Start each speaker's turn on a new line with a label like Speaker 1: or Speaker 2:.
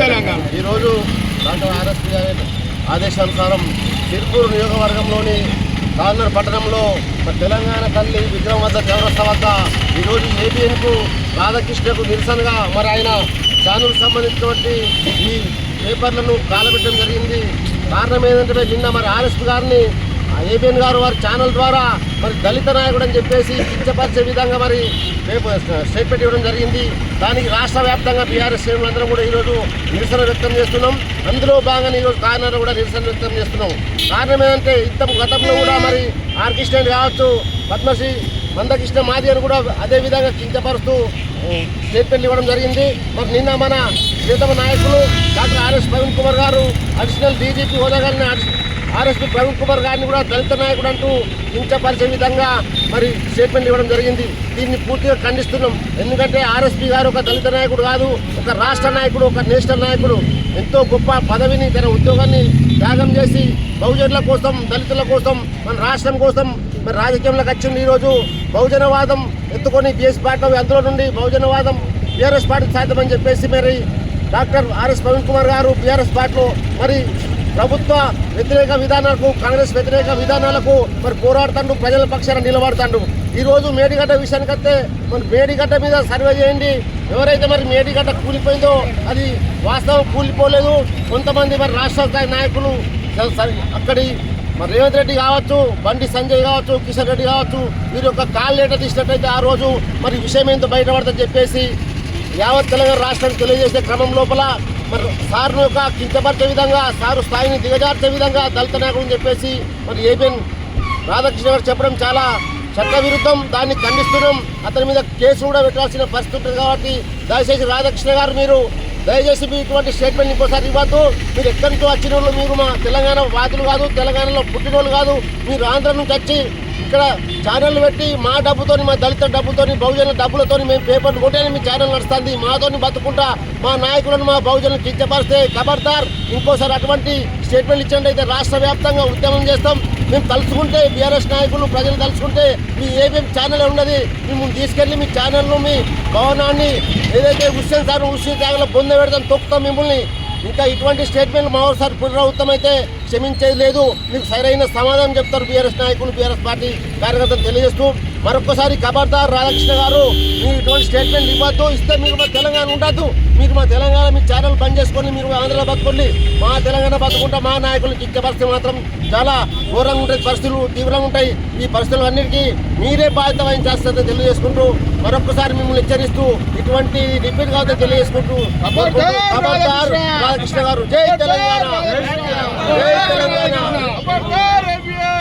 Speaker 1: తెలంగాణ. ఈరోజు doctor RSP గారి ఆదేశానుసారం తిరుపూరు నియోజకవర్గంలోని కాకినాడ పట్టణంలో తెలంగాణ తల్లి విగ్రహం వద్ద చౌరస్తా వద్ద ఈరోజు ఏబిఎన్కు రాధాకృష్ణకు నిరసనగా మరి ఆయన ఛానల్ సంబంధించినటువంటి ఈ పేపర్లను కాలబెట్టడం జరిగింది. కారణం ఏంటంటే నిన్న మరి ఆర్ఎస్పీ గారిని ఏబిఎన్ గారు వారి ఛానల్ ద్వారా మరి దళిత నాయకుడు అని చెప్పేసి కించపరిచే విధంగా మరి పేపర్ స్టేట్మెంట్ ఇవ్వడం జరిగింది. దానికి రాష్ట్ర వ్యాప్తంగా బీఆర్ఎస్ శ్రేణులందరూ కూడా ఈరోజు నిరసన వ్యక్తం చేస్తున్నాం. అందులో భాగంగా ఈరోజు కార్నర్ కూడా నిరసన వ్యక్తం చేస్తున్నాం. కారణం ఏంటంటే ఇంత గతంలో కూడా మరి ఆర్ కృష్ణ కావచ్చు పద్మశ్రీ మందకృష్ణ మాది అని కూడా అదే విధంగా కించపరుస్తూ స్టేట్మెంట్లు ఇవ్వడం జరిగింది. మరి నిన్న మన నేతమ నాయకులు డాక్టర్ ఆర్ఎస్ ప్రవీణ్ కుమార్ గారు అడిషనల్ డీజీపీ హోదా గారిని ఆర్ఎస్పీ ప్రవీణ్ కుమార్ గారిని కూడా దళిత నాయకుడు అంటూ కించపరిచే విధంగా మరి స్టేట్మెంట్ ఇవ్వడం జరిగింది. దీన్ని పూర్తిగా ఖండిస్తున్నాం. ఎందుకంటే ఆర్ఎస్పీ గారు ఒక దళిత నాయకుడు కాదు ఒక రాష్ట్ర నాయకుడు ఒక నేషనల్ నాయకుడు. ఎంతో గొప్ప పదవిని తన ఉద్యోగాన్ని త్యాగం చేసి బహుజనుల కోసం దళితుల కోసం మన రాష్ట్రం కోసం మరి రాజకీయంలోకి వచ్చింది ఈరోజు. బహుజనవాదం ఎత్తుకొని బీఎస్ పార్టీ అందులో నుండి బహుజనవాదం బీఆర్ఎస్ పార్టీ సాధ్యమని చెప్పేసి మరి డాక్టర్ ఆర్ఎస్ ప్రవీణ్ కుమార్ గారు బీఆర్ఎస్ పార్టీలో మరి ప్రభుత్వ వ్యతిరేక విధానాలకు కాంగ్రెస్ వ్యతిరేక విధానాలకు మరి పోరాడుతాండు ప్రజల పక్షాన నిలబడతాండు ఈరోజు మేడిగడ్డ విషయానికి వస్తే మరి మేడిగడ్డ మీద సర్వే చేయండి. ఎవరైతే మరి మేడిగడ్డ కూలిపోయిందో అది వాస్తవం కూలిపోలేదు. కొంతమంది మరి రాష్ట్ర స్థాయి నాయకులు అక్కడి మరి రేవంత్ రెడ్డి కావచ్చు బండి సంజయ్ కావచ్చు కిషన్ రెడ్డి కావచ్చు వీరి యొక్క కాల్ ఏట తీసినట్టయితే ఆ రోజు మరి విషయం ఏంటో బయటపడతా చెప్పేసి యావత్ తెలంగాణ రాష్ట్రానికి తెలియజేసే క్రమం లోపల మరి సార్ను ఒక కించపరిచే విధంగా సారు స్థాయిని దిగజార్చే విధంగా దళిత నాయకుడు అని చెప్పేసి మరి ఏబిఎన్ రాధాకృష్ణ గారు చెప్పడం చాలా చట్టవిరుద్ధం. దాన్ని ఖండిస్తున్నాం. అతని మీద కేసు కూడా పెట్టాల్సిన పరిస్థితి ఉంటుంది కాబట్టి దయచేసి రాధాకృష్ణ గారు మీరు దయచేసి మీ ఇటువంటి స్టేట్మెంట్ ఇంకోసారి ఇవ్వద్దు. మీరు ఎక్కడి నుంచి వచ్చిన వాళ్ళు మీరు మా తెలంగాణ వాదులు కాదు తెలంగాణలో పుట్టిన కాదు మీరు ఆంధ్ర నుంచి వచ్చి ఇక్కడ ఛానల్ పెట్టి మా డబ్బుతోని మా దళిత డబ్బుతో బహుజన డబ్బులతో మేము పేపర్లు కొట్టే మీ ఛానల్ నడుస్తుంది. మాతోని బతుకుంటా మా నాయకులను మా బహుజనులు కించపరిస్తే ఖబర్దార్ ఇంకోసారి అటువంటి స్టేట్మెంట్ ఇచ్చండి అయితే రాష్ట్ర వ్యాప్తంగా ఉద్యమం చేస్తాం. మేము తలుచుకుంటే బీఆర్ఎస్ నాయకులు ప్రజలు తలుచుకుంటే మీ ఏబిఎం ఛానల్ ఉన్నది. మేము తీసుకెళ్ళి మీ ఛానల్ను మీ భవనాన్ని ఏదైతే హుస్సేన్ సార్ హుస్సేన్ త్యాగలో బొంద పెడతాం తొక్కుతాం మిమ్మల్ని. ఇంకా ఇటువంటి స్టేట్మెంట్ మా పునరావృతం అయితే క్షమించేది లేదు మీకు సరైన సమాధానం చెప్తారు బీఆర్ఎస్ నాయకులు బీఆర్ఎస్ పార్టీ కార్యకర్తలు తెలియజేస్తూ. మరొకసారి ఖబర్దార్ రాధాకృష్ణ గారు మీరు ఇటువంటి స్టేట్మెంట్ ఇవ్వద్దు ఇస్తే మీకు మా తెలంగాణ ఉండద్దు. మీరు మా తెలంగాణ మీ ఛానల్ బంద్ చేసుకొని మీరు ఆంధ్ర బతుకోండి మా తెలంగాణ బతుకుంటా మా నాయకులు కిక్కపరిస్తే మాత్రం చాలా ఘోరంగా ఉంటాయి పరిస్థితులు తీవ్రంగా ఉంటాయి. ఈ పరిస్థితులు అన్నిటికీ మీరే బాధ్యత వహించాల్సిందే తెలియజేసుకుంటూ మరొకసారి మిమ్మల్ని హెచ్చరిస్తూ ఇటువంటి రిపీట్ కావద్దని తెలియజేసుకుంటూ
Speaker 2: రాధాకృష్ణ.
Speaker 1: రాధాకృష్ణ గారు. జై తెలంగాణ. nào.